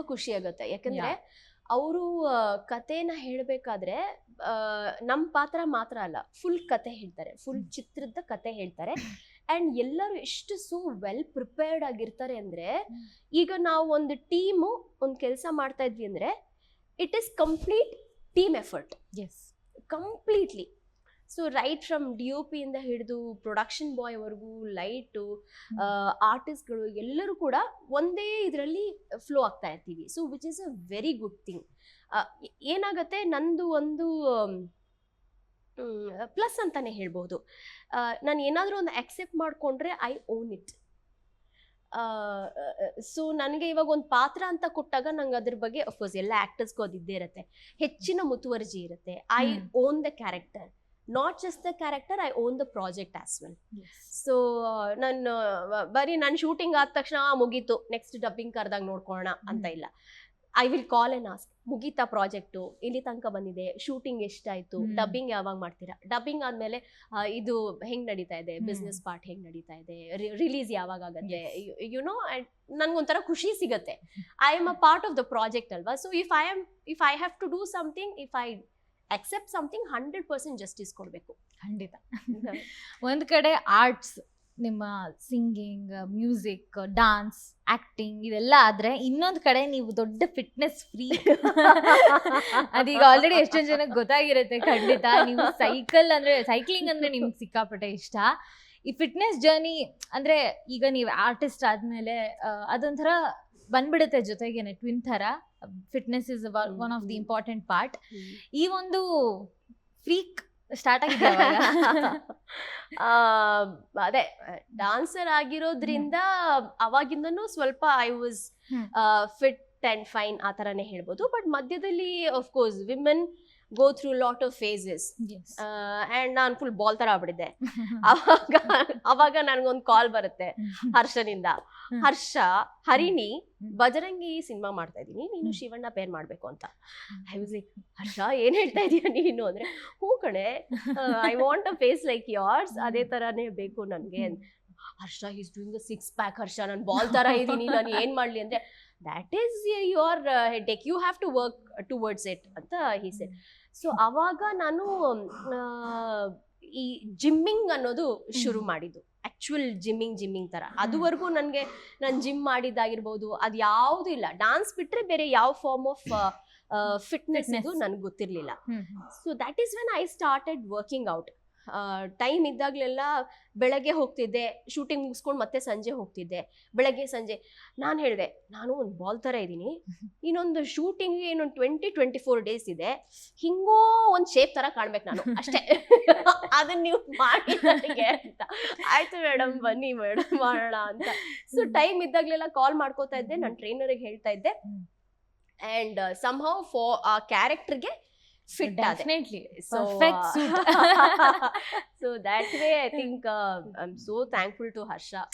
ತುಂಬಾ ಖುಷಿ ಆಗುತ್ತೆ. ಯಾಕಂದ್ರೆ ಅವರು ಕಥೆನ ಹೇಳಬೇಕಾದ್ರೆ ನಮ್ಮ ಪಾತ್ರ ಮಾತ್ರ ಅಲ್ಲ ಫುಲ್ ಕತೆ ಹೇಳ್ತಾರೆ. ಫುಲ್. ಚಿತ್ರದ ಕತೆ ಹೇಳ್ತಾರೆ. ಆ್ಯಂಡ್ ಎಲ್ಲರೂ ಎಷ್ಟು ಸೋ ವೆಲ್ ಪ್ರಿಪೇರ್ಡ್ ಆಗಿರ್ತಾರೆ ಅಂದರೆ ಈಗ ನಾವು ಒಂದು ಟೀಮು ಒಂದು ಕೆಲಸ ಮಾಡ್ತಾ ಇದ್ವಿ ಅಂದರೆ it is complete team effort as completely so right from D O ಪಿಯಿಂದ ಹಿಡಿದು ಪ್ರೊಡಕ್ಷನ್ ಬಾಯ್ವರೆಗೂ ಲೈಟು ಆರ್ಟಿಸ್ಟ್ಗಳು ಎಲ್ಲರೂ ಕೂಡ ಒಂದೇ ಇದರಲ್ಲಿ ಫ್ಲೋ ಆಗ್ತಾ ಇರ್ತೀವಿ. So which is a very good thing ಏನಾಗುತ್ತೆ? ನಂದು ಒಂದು ಪ್ಲಸ್ ಅಂತಾನೆ ಹೇಳ್ಬೋದು. ನಾನು ಏನಾದರೂ ಒಂದು ಅಕ್ಸೆಪ್ಟ್ ಮಾಡಿಕೊಂಡ್ರೆ ಐ ಓನ್ ಇಟ್ ಸೊ ನನಗೆ ಇವಾಗ ಒಂದು ಪಾತ್ರ ಅಂತ ಕೊಟ್ಟಾಗ ನಂಗೆ ಅದ್ರ ಬಗ್ಗೆ ಅಫ್ಕೋರ್ಸ್ ಎಲ್ಲ ಆ್ಯಕ್ಟರ್ಸ್ಗೂ ಅದು ಇದ್ದೇ ಇರುತ್ತೆ. ಹೆಚ್ಚಿನ ಮುತುವರ್ಜಿ ಇರುತ್ತೆ. I own the character not just the character I own the project as well so ನನ್ನ ಬರೀ ನಾನು ಶೂಟಿಂಗ್ ಆದ ತಕ್ಷಣ "ಆ, ಮುಗೀತು ನೆಕ್ಸ್ಟ್ ಡಬ್ಬಿಂಗ್ ಕರೆದಾಗ ನೋಡ್ಕೊಳ್ಳೋಣ ಅಂತ. ಇಲ್ಲ. I will call and ask ಮುಗೀತಾ ಪ್ರಾಜೆಕ್ಟು ಇಲ್ಲಿ ತನಕ ಬಂದಿದೆ? ಶೂಟಿಂಗ್ ಎಷ್ಟಾಯ್ತು. ಡಬ್ಬಿಂಗ್ ಯಾವಾಗ ಮಾಡ್ತೀರಾ? ಡಬ್ಬಿಂಗ್ ಆದ್ಮೇಲೆ ಇದು ಹೆಂಗ್ ನಡೀತಾ ಇದೆ. ಬಿಸ್ನೆಸ್ ಪಾರ್ಟ್ ಹೆಂಗ್ ನಡೀತಾ ಇದೆ? ರಿಲೀಸ್ ಯಾವಾಗ ಆಗತ್ತೆ? Yes. ಯು ನೋ ನನ್ಗೊಂಥರ ಖುಷಿ ಸಿಗುತ್ತೆ. I am a part of the project ಅಲ್ವಾ? So if I am if I have to do something if I accept something hundred percent justice ಕೊಡಬೇಕು. ಖಂಡಿತ. ಒಂದು ಕಡೆ ಆರ್ಟ್ಸ್ ನಿಮ್ಮ ಸಿಂಗಿಂಗ್ ಮ್ಯೂಸಿಕ್ ಡಾನ್ಸ್ ಆಕ್ಟಿಂಗ್ ಇದೆಲ್ಲ ಆದ್ರೆ ಇನ್ನೊಂದು ಕಡೆ ನೀವು ದೊಡ್ಡ ಫಿಟ್ನೆಸ್ ಫ್ರೀ ಅದೀಗ ಆಲ್ರೆಡಿ ಎಷ್ಟೊಂದು ಜನಕ್ಕೆ ಗೊತ್ತಾಗಿರುತ್ತೆ ಖಂಡಿತ. ನೀವು ಸೈಕಲ್ ಅಂದ್ರೆ ಸೈಕ್ಲಿಂಗ್ ಅಂದ್ರೆ ನಿಮ್ಗೆ ಸಿಕ್ಕಾಪಟ್ಟೆ ಇಷ್ಟ. ಈ ಫಿಟ್ನೆಸ್ ಜರ್ನಿ ಅಂದ್ರೆ ಈಗ ನೀವು ಆರ್ಟಿಸ್ಟ್ ಆದ್ಮೇಲೆ ಅದೊಂಥರ ಬಂದ್ಬಿಡುತ್ತೆ ಜೊತೆಗೇನೆ ಟ್ವಿನ್ ಥರ. Fitness is one of the important part ಈ ಒಂದು ಫ್ರೀಕ್ ಸ್ಟಾರ್ಟ್ ಆಗಿದೆ ಅದೇ ಡಾನ್ಸರ್ ಆಗಿರೋದ್ರಿಂದ ಅವಾಗಿಂದನೂ ಸ್ವಲ್ಪ I was fit and fine ಆ ಥರನೇ ಹೇಳ್ಬೋದು. ಬಟ್ ಮಧ್ಯದಲ್ಲಿ course women go through lot of phases and ನಾನು ಫುಲ್ ಬಾಲ್ ತರ ಆಗ್ಬಿಟ್ಟಿದ್ದೆ. ಅವಾಗ ಅವಾಗ ನನಗೊಂದು ಕಾಲ್ ಬರುತ್ತೆ ಹರ್ಷನಿಂದ. ಹರ್ಷ ಹರಿಣಿ. ಬಜರಂಗಿ ಸಿನಿಮಾ ಮಾಡ್ತಾ ಇದ್ದೀನಿ. ನೀನು. ಶಿವಣ್ಣ ಪೇರ್ ಮಾಡ್ಬೇಕು ಅಂತ. ಐ ವಾಸ್ ಲೈಕ್ ಹರ್ಷ ಏನ್ ಹೇಳ್ತಾ ಇದೀಯ ನೀನು ಅಂದ್ರೆ ಹೂ ಕಣೆ I want a face like yours ಅದೇ ತರಾನೇ ಬೇಕು ನನಗೆ Harsha is doing a six pack Harsha ನಾನು ಬಾಲ್ ಥರ ಇದ್ದೀನಿ ನಾನು ಏನು ಮಾಡಲಿ ಅಂದರೆ that is your head you have to work towards it ಅಂತ ಈ ಸೆಡ್ ಸೊ ಆವಾಗ ನಾನು ಈ ಜಿಮ್ಮಿಂಗ್ ಅನ್ನೋದು ಶುರು. ಮಾಡಿದ್ದು. ಆ್ಯಕ್ಚುಯಲ್ ಜಿಮ್ಮಿಂಗ್ ಜಿಮ್ಮಿಂಗ್ ಥರ ಅದುವರೆಗೂ ನನಗೆ ನಾನು ಜಿಮ್ ಮಾಡಿದ್ದಾಗಿರ್ಬೋದು ಅದು ಯಾವುದೂ ಇಲ್ಲ. ಡಾನ್ಸ್ ಬಿಟ್ಟರೆ ಬೇರೆ ಯಾವ ಫಾರ್ಮ್ ಆಫ್ ಫಿಟ್ನೆಸ್ ಇದು Fitness. ನನಗೆ ಗೊತ್ತಿರಲಿಲ್ಲ. So that is when I started working out time ಇದ್ದಾಗಲೆಲ್ಲ ಬೆಳಗ್ಗೆ ಹೋಗ್ತಿದ್ದೆ ಶೂಟಿಂಗ್ ಮುಗಿಸ್ಕೊಂಡು ಮತ್ತೆ ಸಂಜೆ ಹೋಗ್ತಿದ್ದೆ. ಬೆಳಗ್ಗೆ ಸಂಜೆ. ನಾನು ಹೇಳಿದೆ ನಾನು ಒಂದು ಬಾಲ್ ಥರ ಇದ್ದೀನಿ. ಇನ್ನೊಂದು ಶೂಟಿಂಗ್ಗೆ ಇನ್ನೊಂದು ಟ್ವೆಂಟಿ ಟ್ವೆಂಟಿ ಫೋರ್ ಡೇಸ್ ಇದೆ. ಹಿಂಗೋ ಒಂದು ಶೇಪ್ ಥರ ಕಾಣ್ಬೇಕು ನಾನು. ಅಷ್ಟೇ. ಅದನ್ನ ನೀವು ಮಾಡಿ ನನಗೆ ಅಂತ. ಆಯ್ತು ಮೇಡಮ್ ಬನ್ನಿ ಮೇಡಮ್ ಮಾಡೋಣ ಅಂತ. ಸೊ ಟೈಮ್ ಇದ್ದಾಗಲೆಲ್ಲ ಕಾಲ್ ಮಾಡ್ಕೋತಾ ಇದ್ದೆ ನನ್ನ ಟ್ರೈನರಿಗೆ ಹೇಳ್ತಾ ಇದ್ದೆ. ಆ್ಯಂಡ್ ಸಮ್ಹೌ ಫೋ ಆ ಕ್ಯಾರೆಕ್ಟರ್ಗೆ fit definitely. So perfect suit. So that way i think uh, i'm so thankful to harsha.